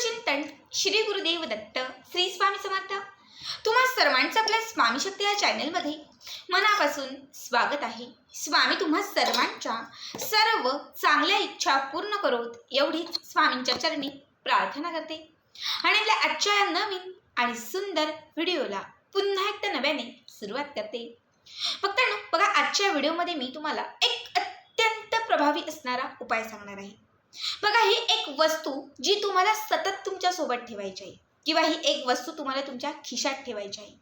चिंतन श्री गुरुदेव दत्त श्री स्वामी समर्थ. तुम्हा सर्वांचं आपल्या स्वामी शक्ती या चॅनलमध्ये मनापासून स्वागत आहे. स्वामी तुम्हा सर्वांच्या सर्व चांगल्या इच्छा पूर्ण करोत एवढीच स्वामींच्या चरणी प्रार्थना करते. आणि आपल्या आजच्या या नवीन आणि सुंदर व्हिडिओला पुन्हा एकदा नव्याने सुरुवात करते. फक्त ना बघा आजच्या व्हिडिओमध्ये मी तुम्हाला एक अत्यंत प्रभावी असणारा उपाय सांगणार आहे. बघा ही एक वस्तू जी तुम्हाला सतत तुमच्यासोबत ठेवायची आहे. किंवा ही एक वस्तू तुम्हाला तुमच्या खिशात ठेवायची आहे.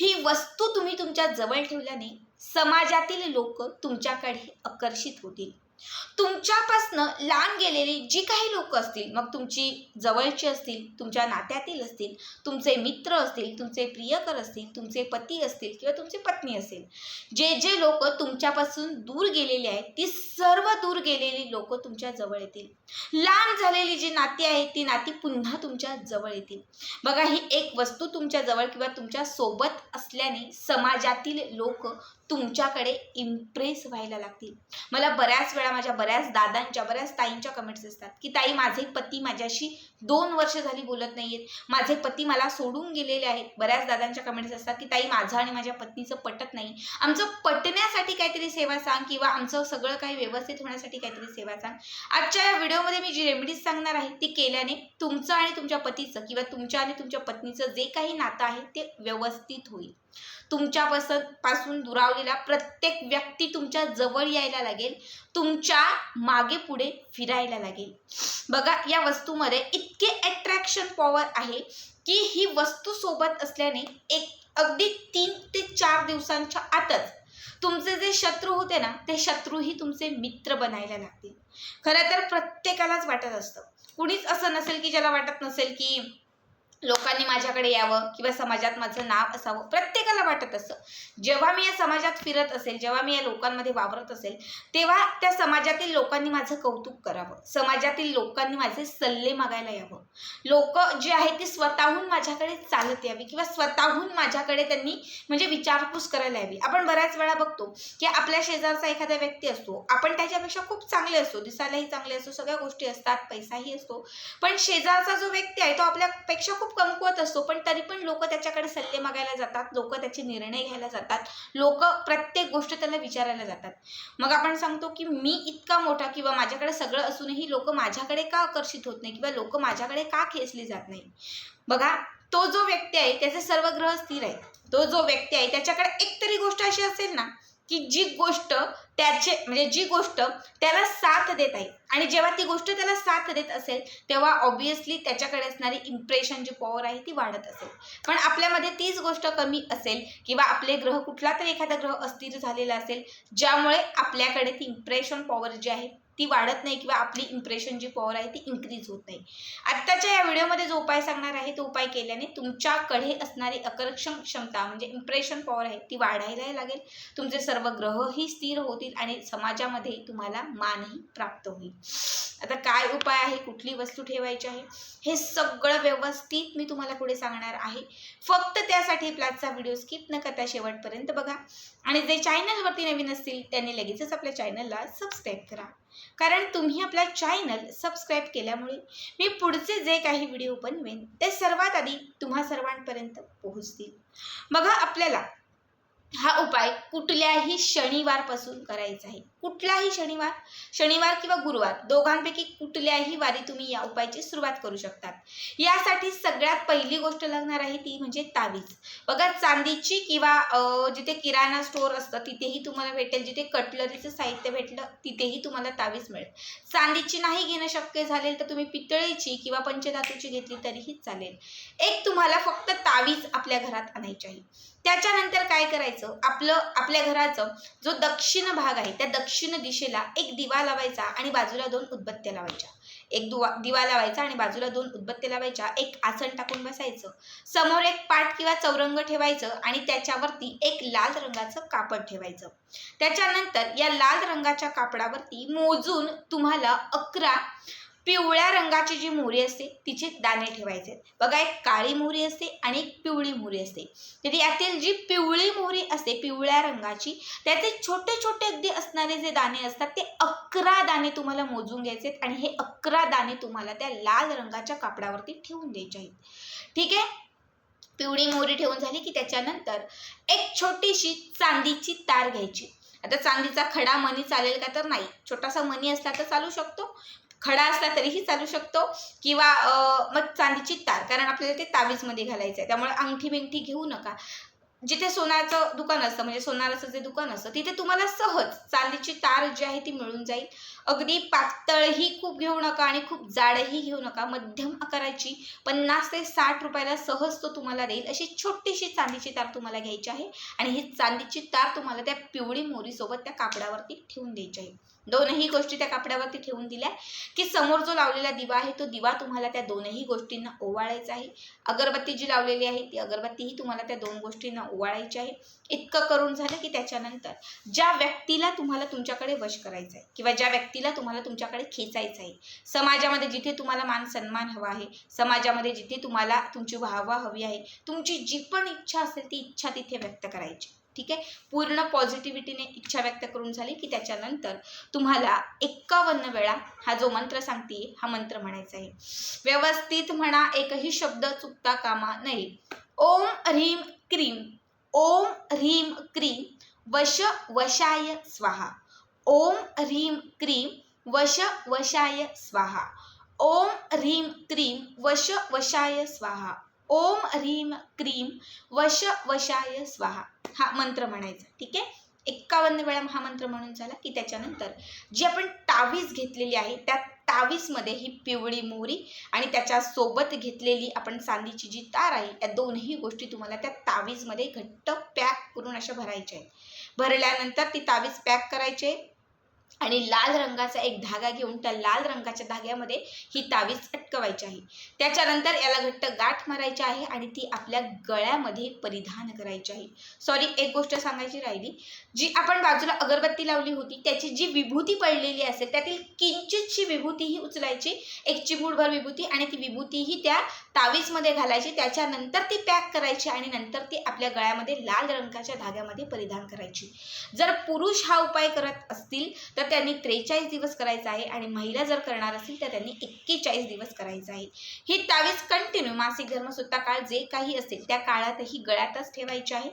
ही वस्तू तुम्ही तुमच्या जवळ ठेवल्याने समाजातील लोक तुमच्याकडे आकर्षित होतील. तुमच्यापासनं लांब गेलेली जी काही लोक असतील मग तुमची जवळची असतील तुमच्या नात्यातील असतील तुमचे मित्र असतील तुमचे प्रियकर असतील तुमचे पती असतील किंवा तुमची पत्नी असेल जे जे लोक तुमच्यापासून दूर गेलेले आहेत ती सर्व दूर गेलेली लोक तुमच्या जवळ येतील. लांब झालेली जी नाती आहेत ती नाती पुन्हा तुमच्या जवळ येतील. बघा ही एक वस्तू तुमच्या जवळ किंवा तुमच्यासोबत असल्याने समाजातील लोक तुमच्याकडे इम्प्रेस व्हायला लागतील. मला बऱ्याच वेळा माझ्या बऱ्याच दादांच्या बऱ्याच ताईंच्या कमेंट्स असतात की ताई माझे पती माझ्याशी दोन वर्ष झाली बोलत नाही आहेत माझे पती मला सोडून गेलेले आहेत. बऱ्याच दादांच्या कमेंट्स असतात की ताई माझं आणि माझ्या पत्नीचं पटत नाही. आमचं पटण्यासाठी काहीतरी सेवा सांग किंवा आमचं सगळं काही व्यवस्थित होण्यासाठी काहीतरी सेवा सांग. आजच्या या व्हिडिओमध्ये मी जी रेमेडीज सांगणार आहे ती केल्याने तुमचं आणि तुमच्या पतीचं किंवा तुमच्या आणि तुमच्या पत्नीचं जे काही नातं आहे ते व्यवस्थित होईल. तुमच्यापासून पासून दुरावलेला प्रत्येक व्यक्ती तुमच्या जवळ यायला लागेल तुमच्या मागे पुढे फिरायला लागेल. बघा या वस्तूमध्ये इतके अट्रॅक्शन पॉवर आहे की ही वस्तू सोबत असल्याने एक अगदी तीन ते चार दिवसांच्या आतच तुमचे जे शत्रू होते ना ते शत्रूही तुमचे मित्र बनायला लागतील. खरं तर प्रत्येकालाच वाटत असतं. कुणीच असं नसेल की ज्याला वाटत नसेल की लोकांनी माझ्याकडे यावं किंवा समाजात माझं नाव असावं प्रत्येकाला वाटत असं. जेव्हा मी या समाजात फिरत असेल जेव्हा मी या लोकांमध्ये वावरत असेल तेव्हा त्या समाजातील लोकांनी माझं कौतुक करावं. समाजातील लोकांनी माझे सल्ले मागायला यावं. लोक जे आहे ते स्वतःहून माझ्याकडे चालत यावी किंवा स्वतःहून माझ्याकडे त्यांनी म्हणजे विचारपूस करायला यावी. आपण बऱ्याच वेळा बघतो की आपल्या शेजारचा एखादा व्यक्ती असतो आपण त्याच्यापेक्षा खूप चांगले असतो दिसायलाही चांगले असतो सगळ्या गोष्टी असतात पैसाही असतो. पण शेजारचा जो व्यक्ती आहे तो आपल्यापेक्षा खूप कमकुवत असतो पण तरी पण लोक त्याच्याकडे सल्ले मागायला जातात लोक त्याचे निर्णय घ्यायला जातात लोक प्रत्येक गोष्ट त्याला विचारायला जातात. मग आपण सांगतो की मी इतका मोठा किंवा माझ्याकडे सगळं असूनही लोक माझ्याकडे का आकर्षित होत नाही किंवा लोक माझ्याकडे का खेचली जात नाही? बघा तो जो व्यक्ती आहे त्याचे सर्व ग्रह स्थिर आहेत. तो जो व्यक्ती आहे त्याच्याकडे एक तरी गोष्ट अशी असेल ना की जी गोष्ट त्याचे म्हणजे जी गोष्ट त्याला साथ देत आहे. आणि जेव्हा ती गोष्ट त्याला साथ देत असेल तेव्हा ऑब्विसली त्याच्याकडे असणारी इम्प्रेशन जी पॉवर आहे ती वाढत असेल. पण आपल्यामध्ये तीच गोष्ट कमी असेल किंवा आपले ग्रह कुठला तरी एखादा ग्रह अस्थिर झालेला असेल ज्यामुळे आपल्याकडे ती इम्प्रेशन पॉवर जी आहे ती वाढत नाही किंवा आपली इम्प्रेशन जी पॉवर आहे ती इन्क्रीज होत नाही. आत्ताच्या या व्हिडिओमध्ये जो उपाय सांगणार आहे तो उपाय केल्याने तुमच्याकडे असणारी आकर्षण क्षमता म्हणजे इम्प्रेशन पॉवर आहे ती वाढायलाही लागेल. तुमचे सर्व ग्रहही स्थिर होतील आणि समाजामध्ये तुम्हाला मानही प्राप्त होईल. आता काय उपाय आहे कुठली वस्तू ठेवायची आहे हे सगळं व्यवस्थित मी तुम्हाला पुढे सांगणार आहे. फक्त त्यासाठी प्लॅटचा व्हिडिओ स्किप न करता शेवटपर्यंत बघा. आणि जे चॅनलवरती नवीन असतील त्यांनी लगेचच आपल्या चॅनलला सबस्क्राईब करा. कारण तुम्ही आपला चॅनल सबस्क्राईब केल्यामुळे मी पुढचे जे काही व्हिडिओ बनवेन ते सर्वात आधी तुम्हा सर्वांपर्यंत पोहोचतील. बघा आपल्याला हा उपाय कुठल्याही शनिवारपासून करायचा आहे. कुठलाही शनिवार शनिवार किंवा गुरुवार दोघांपैकी कुठल्याही वारी तुम्ही या उपायाची सुरुवात करू शकतात. यासाठी सगळ्यात पहिली गोष्ट लागणार आहे ती म्हणजे तावीज. बघा चांदीची किंवा जिथे किराणा स्टोअर असतं तिथेही तुम्हाला भेटेल. जिथे कटलरीचं साहित्य भेटलं तिथेही तुम्हाला तावीज मिळेल. चांदीची नाही घेणं शक्य झालेल तर तुम्ही पितळेची किंवा पंचधातूची घेतली तरीही चालेल. एक तुम्हाला फक्त तावीज आपल्या घरात आणायची आहे. त्याच्यानंतर काय करायचं? आपलं आपल्या घराचं जो दक्षिण भाग आहे त्या दक्षिण दक्षिण दिशेला एक दिवा लावायचा आणि बाजूला दोन उदबत्त्या लावायच्या. एक दुवा दिवा लावायचा आणि बाजूला दोन उदबत्त्या लावायच्या. एक आसन टाकून बसायचं. समोर एक पाट किंवा चौरंग ठेवायचं आणि त्याच्यावरती एक लाल रंगाचं कापड ठेवायचं. त्याच्यानंतर या लाल रंगाच्या कापडावरती मोजून तुम्हाला अकरा पिवळ्या रंगाची जी मोहरी असते तिचे दाणे ठेवायचे. आहेत. बघा एक काळी मोहरी असते आणि एक पिवळी मोहरी असते. तर यातील जी पिवळी मोहरी असते पिवळ्या रंगाची त्याचे छोटे छोटे अगदी असणारे जे दाणे असतात ते अकरा दाणे तुम्हाला मोजून घ्यायचे आहेत आणि हे अकरा दाणे तुम्हाला त्या लाल रंगाच्या कापडावरती ठेवून द्यायचे आहेत. ठीक आहे? पिवळी मोहरी ठेवून झाली की त्याच्यानंतर एक छोटीशी चांदीची तार घ्यायची. आता चांदीचा खडा मनी चालेल का तर नाही. छोटासा मनी असला तर चालू शकतो. खडा असला तरीही चालू शकतो किंवा मग चांदीची तार कारण आपल्याला ते तावीजमध्ये घालायचं आहे त्यामुळे अंगठी बिंगठी घेऊ नका. जिथे सोन्याचं दुकान असतं म्हणजे सोनाराचं जे दुकान असतं तिथे तुम्हाला सहज चांदीची तार जी आहे ती मिळून जाईल. अगदी पातळही खूप घेऊ नका आणि खूप जाडही घेऊ नका. मध्यम आकाराची पन्नास ते साठ रुपयाला सहज तो तुम्हाला देईल. अशी छोटीशी चांदीची तार तुम्हाला घ्यायची आहे आणि ही चांदीची तार तुम्हाला त्या पिवळी मोरीसोबत त्या कापडावरती ठेवून द्यायची आहे. दोनही गोष्टी त्या कापडावरती ठेवून दिल्या. की समोर जो लावलेला दिवा आहे तो दिवा तुम्हाला त्या दोनही गोष्टींना ओवाळायचा आहे. अगरबत्ती जी लावलेली आहे ती अगरबत्तीही तुम्हाला त्या दोन गोष्टींना ओवाळायची आहे. इतकं करून झालं की त्याच्यानंतर ज्या व्यक्तीला तुम्हाला तुमच्याकडे वश करायचं आहे किंवा ज्या व्यक्तीला तुम्हाला तुमच्याकडे खेचायचं आहे समाजामध्ये जिथे तुम्हाला मान सन्मान हवा आहे समाजामध्ये जिथे तुम्हाला तुमची वाहवा हवी आहे तुमची जी पण इच्छा असेल ती इच्छा तिथे व्यक्त करायची. ठीक आहे? पूर्ण पॉझिटिव्हिटीने इच्छा व्यक्त करून झाली की त्याच्यानंतर तुम्हाला एक्कावन्न वेळा हा जो मंत्र सांगते हा मंत्र म्हणायचा आहे. व्यवस्थित म्हणा एकही शब्द चुकता कामा नये. ओम ह्रीम क्रीम ओम ह्रीम क्रीम वश वशाय स्वाहा. ओम ह्रीम क्रीम वश वशाय स्वाहा. ओम ह्रीम क्रीम वश वशाय स्वाहा. ओम ह्रीम क्रीम वश वशाय स्वाहा. हा मंत्र म्हणायचा. ठीक आहे? एक्कावन्न वेळा हा मंत्र म्हणून झाला की त्याच्यानंतर जी आपण तावीज घेतलेली आहे त्या तावीजमध्ये ही पिवळी मोहरी आणि त्याच्यासोबत घेतलेली आपण चांदीची जी तार आहे या दोनही गोष्टी तुम्हाला त्या तावीजमध्ये घट्ट पॅक करून अशा भरायच्या आहेत. भरल्यानंतर ती तावीज पॅक करायचे आणि लाल रंगाचा एक धागा घेऊन त्या लाल रंगाच्या धाग्यामध्ये ही तावीज अटकवायची आहे. त्याच्यानंतर याला घट्ट गाठ मारायची आहे आणि ती आपल्या गळ्यामध्ये परिधान करायची आहे. सॉरी एक गोष्ट सांगायची राहिली. जी आपण बाजूला अगरबत्ती लावली होती त्याची जी विभूती पडलेली असेल त्यातील किंचितशी विभूती ही उचलायची एक चिमूडभर विभूती आणि ती विभूतीही त्या तावीजमध्ये घालायची. त्याच्यानंतर ती पॅक करायची आणि नंतर ती आपल्या गळ्यामध्ये लाल रंगाच्या धाग्यामध्ये परिधान करायची. जर पुरुष हा उपाय करत असतील तर तर त्यांनी त्रेचाळीस दिवस करायचा आहे आणि महिला जर करणार असतील तर त्यांनी एक्केचाळीस दिवस करायचं आहे. ही तावीज कंटिन्यू मासिक धर्म सुद्धा काळ जे काही असेल त्या काळातही गळ्यातच ठेवायची आहे.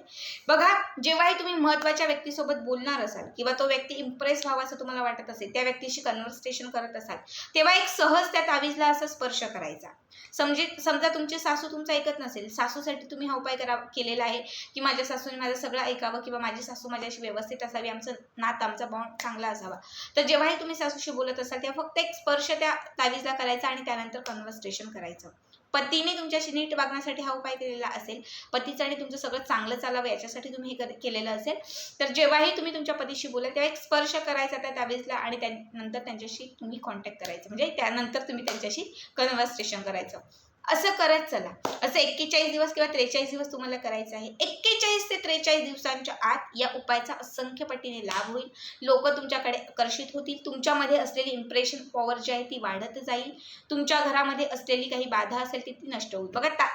बघा जेव्हाही तुम्ही महत्त्वाच्या व्यक्तीसोबत बोलणार असाल किंवा तो व्यक्ती इम्प्रेस व्हावा असं तुम्हाला वाटत असेल त्या व्यक्तीशी कन्व्हर्सेशन करत असाल तेव्हा एक सहज त्या तावीजला असा स्पर्श करायचा. समजे समजा तुमचे सासू तुमचं ऐकत नसेल सासूसाठी तुम्ही हा उपाय करा केलेला आहे की माझ्या सासूने माझं सगळं ऐकावं किंवा माझी सासू माझ्याशी व्यवस्थित असावी आमचं नात आमचा बॉन्ड चांगला असावा. तर जेव्हाही तुम्ही सासूशी बोलत असाल तेव्हा फक्त एक स्पर्श त्या तावीजला करायचा आणि त्यानंतर कन्व्हर्सेशन करायचं. पतीने तुमच्याशी नीट वागण्यासाठी हा उपाय केलेला असेल पतीचं आणि तुमचं सगळं चांगलं चालावं याच्यासाठी तुम्ही हे केलेलं असेल तर जेव्हाही तुम्ही तुमच्या पतीशी बोला तेव्हा एक स्पर्श करायचा त्या तावीजला आणि त्यानंतर त्यांच्याशी तुम्ही कॉन्टॅक्ट करायचं. म्हणजे त्यानंतर तुम्ही त्यांच्याशी कन्व्हर्सेशन करायचं. असं करत चला. असं एक्केचाळीस दिवस किंवा त्रेचाळीस दिवस तुम्हाला करायचं आहे. एक्केचाळीस ते त्रेचाळीस दिवसांच्या आत या उपायाचा असंख्य पटीने लाभ होईल. लोक तुमच्याकडे आकर्षित होतील. तुमच्यामध्ये असलेली इम्प्रेशन पॉवर जी आहे ती वाढत जाईल. तुमच्या घरामध्ये असलेली काही बाधा असेल ती ती नष्ट होईल. बघा ता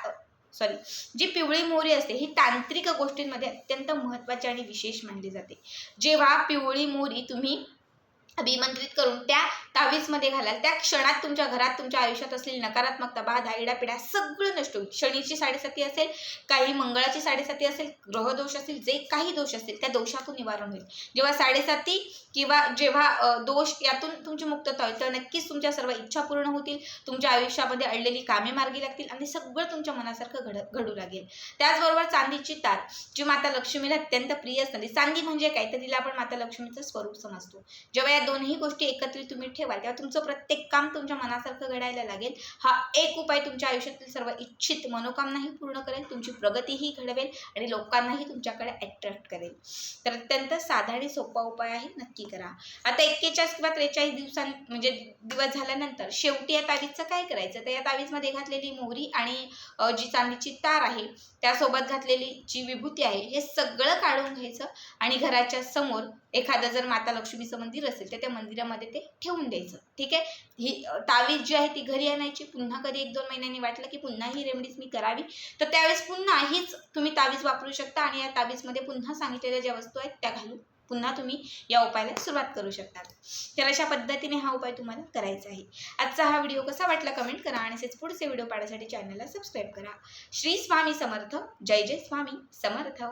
सॉरी जी पिवळी मोहरी असते ही तांत्रिक गोष्टींमध्ये अत्यंत महत्त्वाची आणि विशेष मानली जाते. जेव्हा पिवळी मोहरी तुम्ही अभिमंत्रित करून त्या तावीजमध्ये घालाल त्या क्षणात तुमच्या घरात तुमच्या आयुष्यात असलेली नकारात्मकता बाधा इडापिडा सगळं नष्ट होईल. शनीची साडेसाती असेल काही मंगळाची साडेसाती असेल ग्रहदोष असतील जे काही दोष असतील त्या दोषातून निवारण होईल. जेव्हा साडेसाती किंवा जेव्हा दोष यातून तुमची मुक्तता होईल तर नक्कीच तुमच्या सर्व इच्छा पूर्ण होतील तुमच्या आयुष्यामध्ये अडलेली कामे मार्गी लागतील आणि सगळं तुमच्या मनासारखं घड घडू लागेल. त्याचबरोबर चांदीची तार जी माता लक्ष्मीला अत्यंत प्रिय असणारी चांदी म्हणजे काय तर तिला आपण माता लक्ष्मीचं स्वरूप समजतो. जेव्हा या दोन्ही गोष्टी एकत्रित तुम्ही ठेवाल तेव्हा तुमचं प्रत्येक काम तुमच्या मनासारखं घडायला लागेल. हा एक उपाय तुमच्या आयुष्यातील सर्व इच्छित मनोकामनाही पूर्ण करेल तुमची प्रगतीही घडवेल आणि लोकांनाही तुमच्याकडे अट्रॅक्ट करेल. तर अत्यंत साधा आणि सोपा उपाय आहे नक्की करा. आता एक्केचाळीस किंवा त्रेचाळीस दिवसां म्हणजे दिवस झाल्यानंतर शेवटी या तावीजचं काय करायचं? तर या तावीजमध्ये घातलेली मोहरी आणि जी चांदीची तार आहे त्यासोबत घातलेली जी विभूती आहे हे सगळं काढून घ्यायचं आणि घराच्या समोर एखादं जर माता लक्ष्मीचं मंदिर असेल तर त्या मंदिरामध्ये ते ठेवून द्यायचं. ठीक आहे? ही तावीज जी आहे ती घरी आणायची. पुन्हा कधी एक दोन महिन्यांनी वाटलं की पुन्हा ही रेमेडीज मी करावी. तर त्यावेळेस पुन्हा हीच तुम्ही तावीज वापरू शकता आणि या तावीजमध्ये पुन्हा सांगितलेल्या ज्या वस्तू आहेत त्या घालून पुन्हा तुम्ही या उपायाला सुरुवात करू शकतात. तर अशा पद्धतीने हा उपाय तुम्हाला करायचा आहे. आजचा हा व्हिडिओ कसा वाटला कमेंट करा आणि असेच पुढचे व्हिडिओ पाहण्यासाठी चॅनलला सबस्क्राईब करा. श्री स्वामी समर्थ. जय जय स्वामी समर्थ.